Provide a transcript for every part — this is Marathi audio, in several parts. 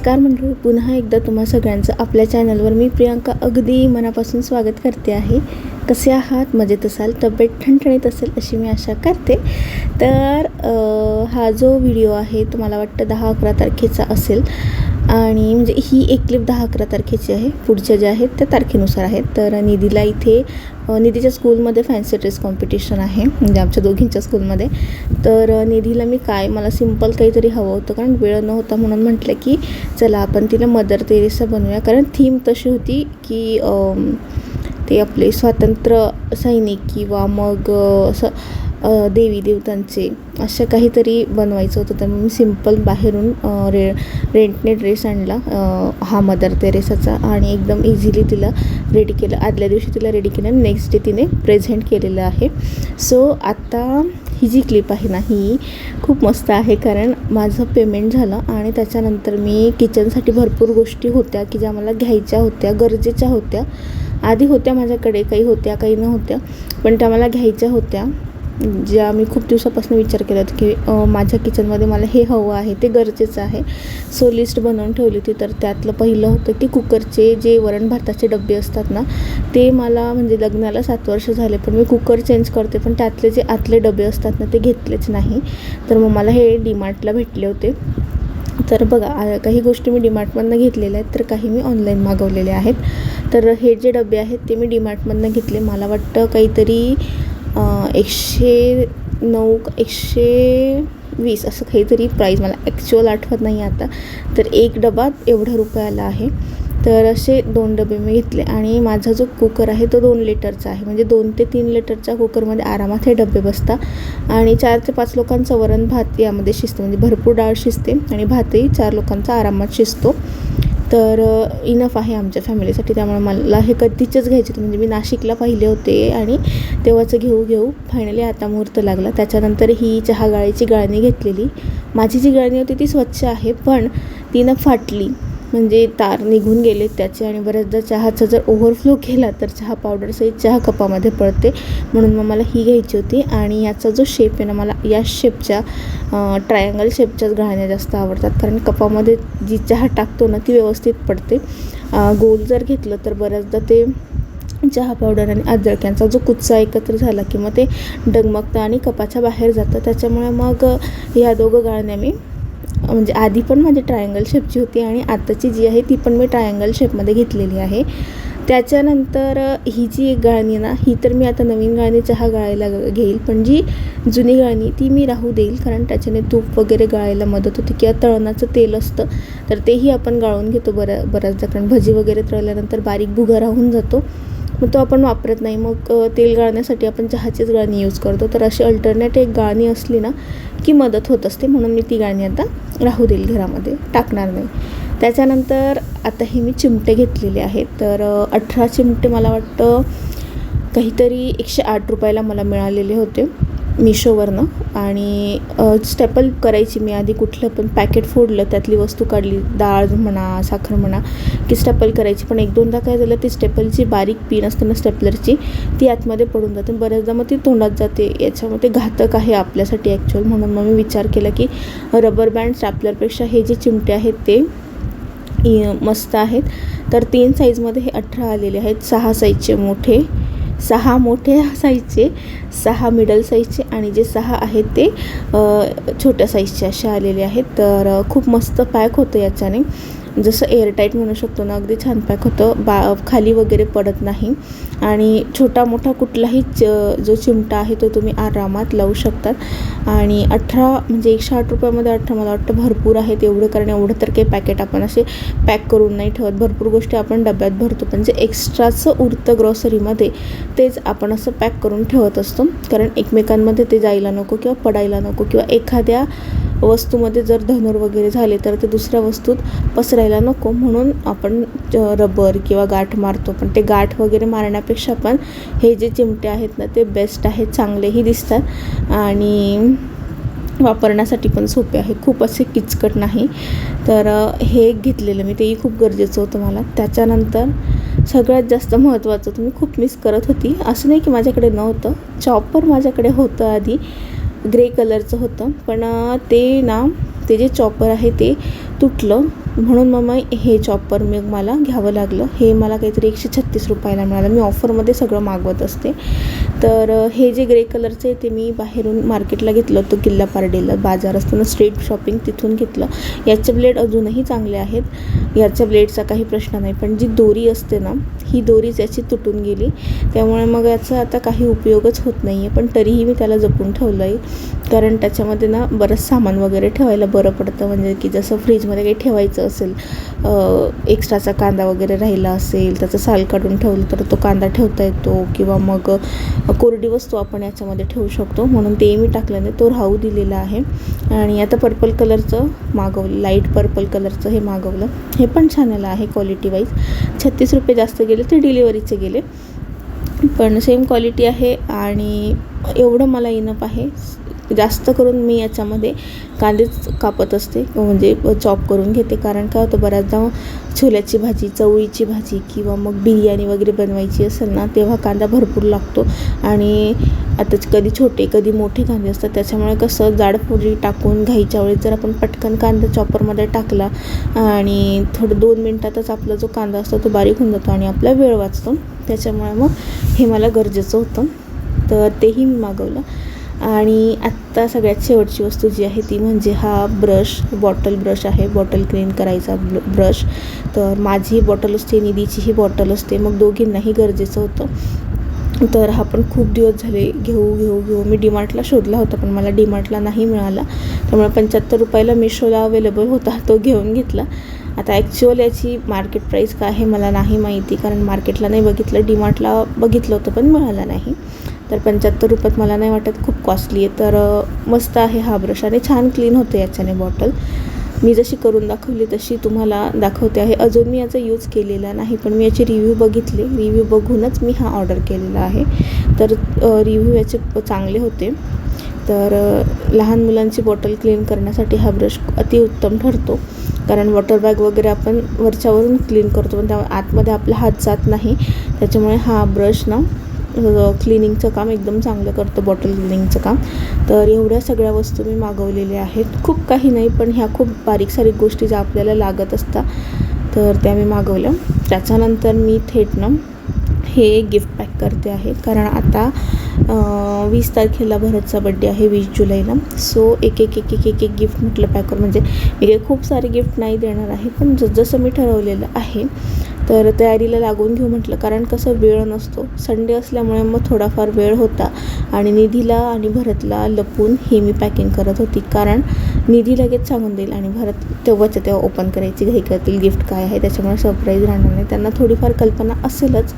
नमस्कार मंडळी पुन्हा एकदा तुम्हा सगळ्यांचं आपल्या चॅनलवर मी प्रियांका अगदी मनापासून स्वागत करते आहे. कसे आहात? मजेत असाल? तब्येत ठणठणीत असेल अशी मी आशा करते. तर हा जो व्हिडिओ आहे तो मला वाटतं दहा अकरा तारखेचा असेल. आणि म्हणजे ही एक क्लिप दहा अकरा तारखेची आहे. पुढच्या ज्या आहेत त्या तारखेनुसार आहेत. तर निधीला इथे निधीच्या स्कूलमध्ये फॅन्सी ड्रेस कॉम्पिटिशन आहे. म्हणजे आमच्या दोघींच्या स्कूलमध्ये तर निधीला मी काय मला सिंपल काहीतरी हवं होतं. कारण वेळ नव्हता म्हणून म्हटलं की चला आपण तिला मदर तेरेसा बनवूया. कारण थीम तशी होती की ते आपले स्वातंत्र्य सैनिक किंवा मग असं देवी देवतांचे असं काहीतरी बनवायचं होतं. तर मी सिंपल बाहेरून रे रेंटने ड्रेस आणला. हा मदर तेरेसाचा आणि एकदम इझिली तिला रेडी केलं. आदल्या दिवशी तिला रेडी केलं. आणि नेक्स्ट डे तिने प्रेझेंट केलेलं आहे. सो आत्ता ही जी क्लिप आहे ना ही खूप मस्त आहे. कारण माझं पेमेंट झालं आणि त्याच्यानंतर मी किचनसाठी भरपूर गोष्टी होत्या की ज्या मला घ्यायच्या होत्या गरजेच्या होत्या. आधी होत्या माझ्याकडे काही होत्या काही नव्हत्या. पण त्या मला घ्यायच्या होत्या. ज्या मी खूप दिवसापासून विचार केला होता की माझ्या किचनमध्ये मला हे हवं आहे ते गरजेचं आहे. सो लिस्ट बनवून ठेवली होती. तर त्यातलं पहिलं होतं की कुकरचे जे वरण भाताचे डबे असतात ना ते मला म्हणजे लग्नाला सात वर्ष झाले पण मी कुकर चेंज करते पण त्यातले जे आतले डबे असतात ना ते घेतलेच नाही. तर मग मला हे डीमार्टला भेटले होते. तर बघा काही गोष्टी मी डीमार्टमधनं घेतलेल्या आहेत तर काही मी ऑनलाईन मागवलेल्या आहेत. तर हे जे डबे आहेत ते मी डीमार्टमधनं घेतले. मला वाटतं काहीतरी एकशे नऊ एकशे वीस असं काहीतरी प्राईस मला ॲक्च्युअल आठवत नाही आता. तर एक डबा एवढ्या रुपयाला आहे. तर असे दोन डबे मी घेतले. आणि माझा जो कुकर आहे तो दोन लिटरचा आहे. म्हणजे दोन ते तीन लिटरच्या कुकरमध्ये आरामात हे डबे बसतात. आणि चार ते पाच लोकांचं वरण भात यामध्ये शिजतं. म्हणजे भरपूर डाळ शिजते आणि भातही चार लोकांचा आरामात शिजतो. तर इनफ आहे आमच्या फॅमिलीसाठी त्यामुळे मला हे कधीचेच घ्यायचे होते म्हणजे मी नाशिकला पाहिले होते आणि तेव्हाचं घेऊ घेऊ. फायनली आता मुहूर्त लागला. त्याच्यानंतर ही चहा गाळीची गाळणी घेतलेली. माझी जी गाळणी होती ती स्वच्छ आहे पण ती ना फाटली. म्हणजे तार निघून गेले त्याचे आणि बऱ्याचदा चहाचा जर ओव्हरफ्लो केला तर चहा पावडर सहित चहा कपामध्ये पडते. म्हणून मग मला ही घ्यायची होती आणि याचा जो शेप आहे ना मला या शेपच्या ट्रायंगल शेपच्याच गाळण्या जास्त आवडतात. कारण कपामध्ये जी चहा टाकतो ना ती व्यवस्थित पडते. गोल जर घेतलं तर बऱ्याचदा ते चहा पावडर आणि अद्रक्यांचा जो कुच्चा एकत्र झाला की मग ते डगमगतं आणि कपाच्या बाहेर जातं. त्याच्यामुळे मग ह्या दोघं गाळण्या मी म्हणजे आधी पण माझी ट्रायंगल शेपची होती आणि आताची जी आहे ती पण मी ट्रायंगल शेपमध्ये घेतलेली आहे. त्याच्यानंतर ही जी एक गाळणी आहे ना ही तर मी आता नवीन गाळणी चहा गाळायला घेईल पण जी जुनी गाळणी ती मी राहू देईल कारण त्याच्याने तूप वगैरे गाळायला मदत होते किंवा तळणाचं तेल असतं तर तेही आपण गाळून घेतो बऱ्या बऱ्याचदा कारण भजी वगैरे तळल्यानंतर बारीक भुगा राहून जातो. मग तो आपण वापरत नाही. मग तेल गाळण्यासाठी आपण चहाचीच गाळणी यूज करतो. तर अशी अल्टरनेट एक गाळणी असली ना की मदत होत असते. म्हणून मी ती गाळणी आता राहू देईल घरामध्ये. टाकणार नाही. त्याच्यानंतर आता हे मी चिमटे घेतलेले आहेत. तर अठरा चिमटे मला वाटतं काहीतरी एकशे आठ रुपयाला मला मिळालेले होते. मिशोवरनं. आणि स्टेपल करायची मी आधी कुठलं पण पॅकेट फोडलं त्यातली वस्तू काढली डाळ म्हणा साखर म्हणा की स्टेपल करायची. पण एक दोनदा काय झालं ती स्टेपलची बारीक पिन असते ना स्टेपलरची ती आतमध्ये पडून जाते. बऱ्याचदा मग ती तोंडात जाते. याच्यामध्ये घातक आहे आपल्यासाठी ॲक्च्युअल म्हणून मग मी विचार केला की रबर बँड स्टॅपलरपेक्षा हे जे चिमटे आहेत ते मस्त आहेत. तर तीन साईजमध्ये हे अठरा आलेले आहेत. सहा साईजचे मोठे. सहा मोठ्या साईजचे सहा मिडल साईजचे आणि जे सहा आहेत ते छोट्या साईजचे असे आलेले आहेत. तर खूप मस्त पॅक होतं याच्याने. जसं एअरटाईट म्हणू शकतो ना अगदी छान पॅक होतं. बा खाली वगैरे पडत नाही. आणि छोटा मोठा कुठलाही च जो चिमटा आहे तो तुम्ही आरामात लावू शकतात. आणि अठरा म्हणजे एकशे आठ रुपयामध्ये अठरा मला वाटतं भरपूर आहेत. एवढं कारण एवढं तर काही पॅकेट आपण असे पॅक करून नाही ठेवत. भरपूर गोष्टी आपण डब्यात भरतो. पण जे एक्स्ट्राचं उरतं ग्रॉसरीमध्ये तेच आपण असं पॅक करून ठेवत असतो. कारण एकमेकांमध्ये ते जायला नको किंवा पडायला नको किंवा एखाद्या वस्तूमध्ये जर धनूर वगैरे झाले तर ते दुसऱ्या वस्तूत पसरायला नको म्हणून आपण रबर किंवा गाठ मारतो. पण ते गाठ वगैरे मारण्यापेक्षा पण हे जे चिमटे आहेत ना ते बेस्ट आहेत चांगलेही दिसतात. आणि वापरण्यासाठी पण सोपे आहे. खूप असे किचकट नाही. तर हे एक घेतलेलं मी. तेही खूप गरजेचं होतं मला. त्याच्यानंतर सगळ्यात जास्त महत्त्वाचं तुम्ही खूप मिस करत होती. असं नाही की माझ्याकडे नव्हतं. चॉपर माझ्याकडे होतं आधी. ग्रे कलरचं होतं. पण ते ना ते जे चॉपर आहे ते तुटलं. म्हणून मग मग हे चॉपर मी मला घ्यावं लागलं. हे मला काहीतरी एकशे छत्तीस रुपयाला मिळालं. मी ऑफरमध्ये सगळं मागवत असते. तर हे जे ग्रे कलरचे ते मी बाहेरून मार्केटला घेतलं होतं किल्ला पारडीला. बाजार असताना स्ट्रीट शॉपिंग तिथून घेतलं. याचे ब्लेड अजूनही चांगले आहेत. याच्या ब्लेडचा काही प्रश्न नाही. पण जी दोरी असते ना ही दोरीच याची तुटून गेली. त्यामुळे मग याचा आता काही उपयोगच होत नाही आहे पण तरीही मी त्याला जपून ठेवलं आहे कारण त्याच्यामध्ये ना बरंच सामान वगैरे ठेवायला बरं पडतं. म्हणजे की जसं फ्रीजमध्ये काही ठेवायचं असेल एक्स्ट्राचा कांदा वगैरे राहिला असेल त्याचं साल काढून ठेवलं तर तो कांदा ठेवता येतो किंवा मग कोरडी वस्तू आपण याच्यामध्ये ठेवू शकतो. म्हणून ते मी टाकल्याने तो राहू दिलेला आहे. आणि आता पर्पल कलरचं मागवलं लाइट पर्पल कलरचं हे मागवलं. हे पण छान आलं आहे क्वालिटी वाईज छत्तीस रुपये जास्त गेले ते डिलिव्हरीचे गेले. पण सेम क्वालिटी आहे आणि एवढं मला इनप आहे. जास्त करून मी याच्यामध्ये कांदेच कापत असते. म्हणजे चॉप करून घेते. कारण काय होतं बऱ्याचदा छोल्याची भाजी चवळीची भाजी किंवा मग बिर्याणी वगैरे बनवायची असेल ना तेव्हा कांदा भरपूर लागतो. आणि आता कधी छोटे कधी मोठे कांदे असतात. त्याच्यामुळे कसं जाडपोळी टाकून घाईच्या वेळेस जर आपण पटकन कांदा चॉपरमध्ये टाकला आणि थोडं दोन मिनटातच आपला जो कांदा असतो तो बारीक होऊन जातो आणि आपला वेळ वाचतो. त्याच्यामुळे मग हे मला गरजेचं होतं. तर तेही मी मागवलं. आणि आत्ता सगळ्यात शेवटची वस्तू जी आहे ती म्हणजे हा ब्रश बॉटल ब्रश आहे. बॉटल क्लीन करायचा ब्रश. तर माझीही बॉटल असते निधीचीही बॉटल असते. मग दोघींनाही गरजेचं होतं. तर हा पण खूप दिवस झाले घेऊ घेऊ घेऊ. मी डीमार्टला शोधला होता पण मला डीमार्टला नाही मिळाला. त्यामुळे पंच्याहत्तर रुपयाला मिशोला अवेलेबल होता तो घेऊन घेतला. आता ॲक्च्युअल याची मार्केट प्राईस काय आहे मला नाही माहिती कारण मार्केटला नाही बघितलं. डीमार्टला बघितलं होतं पण मिळालं नाही. तर पंच्याहत्तर रुपयात मला नाही वाटत खूप कॉस्टली आहे. तर मस्त आहे हा ब्रश आणि छान क्लीन होते याच्याने बॉटल मी जशी करून दाखवली तशी तुम्हाला दाखवते आहे. अजून मी याचा यूज केलेला नाही पण मी याचे रिव्ह्यू बघितले. रिव्ह्यू बघूनच मी हा ऑर्डर केलेला आहे. तर रिव्ह्यू याचे चांगले होते. तर लहान मुलांची बॉटल क्लीन करण्यासाठी हा ब्रश अतिउत्तम ठरतो. कारण वॉटर बॅग वगैरे आपण वरच्यावरून क्लीन करतो पण त्या आतमध्ये आपला हात जात नाही. त्याच्यामुळे हा ब्रश ना क्लिनिंगचं काम एकदम चांगलं करतं बॉटल क्लिनिंगचं काम. तर एवढ्या सगळ्या वस्तू मी मागवलेल्या आहेत. खूप काही नाही पण ह्या खूप बारीक सारीक गोष्टी ज्या आपल्याला लागत असतात तर त्या मी मागवल्या. त्याच्यानंतर मी थेटनं हे गिफ्ट पॅक करते आहे. कारण आता वीस तारखेला भरतचा बड्डे आहे वीस जुलैला. सो एक एक एक एक एक एक गिफ्ट म्हटलं पॅक करून म्हणजे मी काही खूप सारे गिफ्ट नाही देणार आहे पण जसं मी ठरवलेलं आहे तर तयारीला लागून घेऊ म्हटलं कारण कसं वेळ नसतो. संडे असल्यामुळे मग थोडाफार वेळ होता आणि निधीला आणि भरतला लपून हे मी पॅकिंग करत होती. कारण निधी लगेच सांगून देईल आणि भरत तेव्हाच्या तेव्हा ओपन करायची घाई करतील गिफ्ट काय आहे त्याच्यामुळे सरप्राईज राहणार नाही. त्यांना थोडीफार कल्पना असेलच.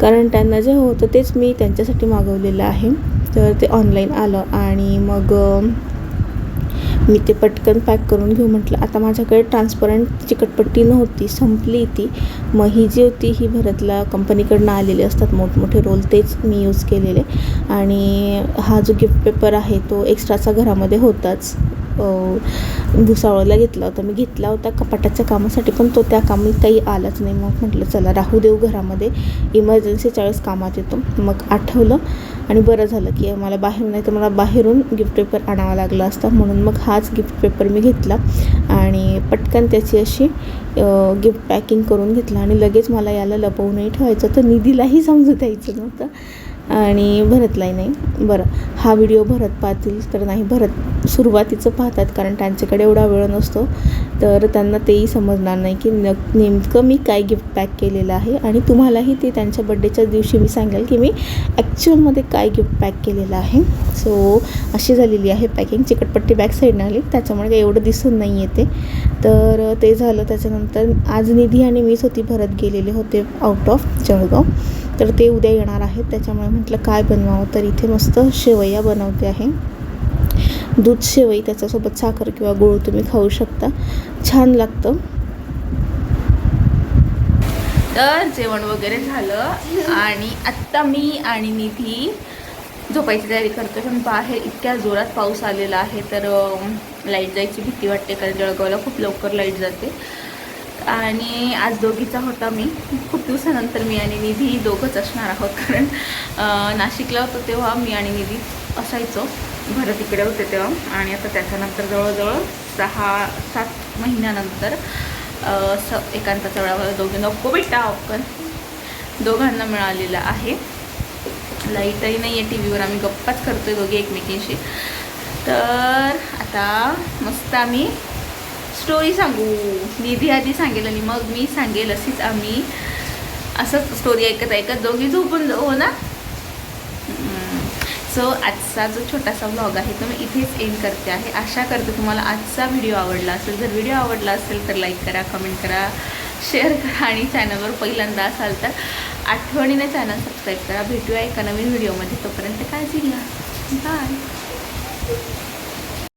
कारण त्यांना जे होतं तेच मी त्यांच्यासाठी मागवलेलं आहे. तर ते ऑनलाईन आलं आणि मग मी ते पटकन पॅक करून घेऊ म्हटलं. आता माझ्याकडे ट्रान्सपरंट चिकटपट्टी नव्हती संपली ती. मग ही जी होती ही भरतला कंपनीकडनं आलेले असतात मोठमोठे रोल तेच मी यूज केलेले. आणि हा जो गिफ्ट पेपर आहे तो एक्स्ट्राचा घरामध्ये होताच. भुसावळला घेतला होता. मी घेतला होता कपाटाच्या कामासाठी पण तो त्या कामी काही आलाच नाही. मग म्हटलं चला राहू देऊ घरामध्ये. इमर्जन्सीच्या वेळेस कामात येतो. मग आठवलं आणि बरं झालं की मला बाहेरून नाही तर मला बाहेरून गिफ्ट पेपर आणावा लागला असता. म्हणून मग हाच गिफ्ट पेपर मी घेतला आणि पटकन त्याची अशी गिफ्ट पॅकिंग करून घेतलं आणि लगेच मला याला लपवूनही ठेवायचं तर निधीलाही समजू द्यायचं नव्हतं. आणि भरतलाही नाही. बरं हा व्हिडिओ भरत पाहतील तर नाही भरत सुरुवातीचं पाहतात कारण त्यांच्याकडे एवढा वेळ नसतो. तर त्यांना तेही समजणार नाही की न नेमकं मी काय गिफ्ट पॅक केलेलं आहे आणि तुम्हालाही ते त्यांच्या बड्डेच्या दिवशी मी सांगेल की मी ॲक्च्युअलमध्ये काय गिफ्ट पॅक केलेलं आहे. सो अशी झालेली आहे पॅकिंग चिकटपट्टी बॅक साईडनं आली. त्याच्यामुळे काही एवढं दिसून नाही येते तर ते झालं. त्याच्यानंतर आज निधी आणि मीच होती. भरत गेलेले होते आउट ऑफ जळगाव. तर ते उद्या येणार आहेत. त्याच्यामुळे म्हटलं काय बनवावं? तर इथे मस्त शेवया बनवते आहे. दूध शेवई त्याच्यासोबत साखर किंवा गुळ तुम्ही खाऊ शकता. छान लागतं. तर जेवण वगैरे झालं. आणि आत्ता मी आणि निधी झोपायची तयारी करतो पण बाहेर इतक्या जोरात पाऊस आलेला आहे तर लाइट जायची भीती वाटते. कारण जळगावला खूप लवकर लाइट जाते. आणि आज दोघीचा होता मी. खूप दिवसानंतर मी आणि निधी दोघंच असणार आहोत कारण नाशिकला होतो तेव्हा मी आणि निधी असायचो. भरत तिकडे होते तेव्हा. आणि आता त्याच्यानंतर जवळजवळ सहा सात महिन्यानंतर स एकांताचा वेळावर दोघे नको बेटा आपण दोघांना मिळालेला आहे. लाईटही नाही आहे टी व्हीवर आम्ही गप्पाच करतोय दोघे एकमेकींशी. तर आता मस्त आम्ही स्टोरी सांगू. निधी आधी सांगेल आणि मग मी सांगेल अशीच आम्ही. असंच स्टोरी ऐकत ऐकत दोघी झोपून जाऊ हो ना? सो आजचा जो छोटासा व्लॉग आहे तो मी इथेच एंड करते आहे. आशा करते तुम्हाला आजचा व्हिडिओ आवडला असेल. जर व्हिडिओ आवडला असेल तर लाईक करा कमेंट करा शेअर करा आणि चॅनलवर पहिल्यांदा असाल तर आठवणीने चॅनल सबस्क्राईब करा. भेटूया एका नवीन व्हिडिओमध्ये तोपर्यंत काळजी घ्या. बाय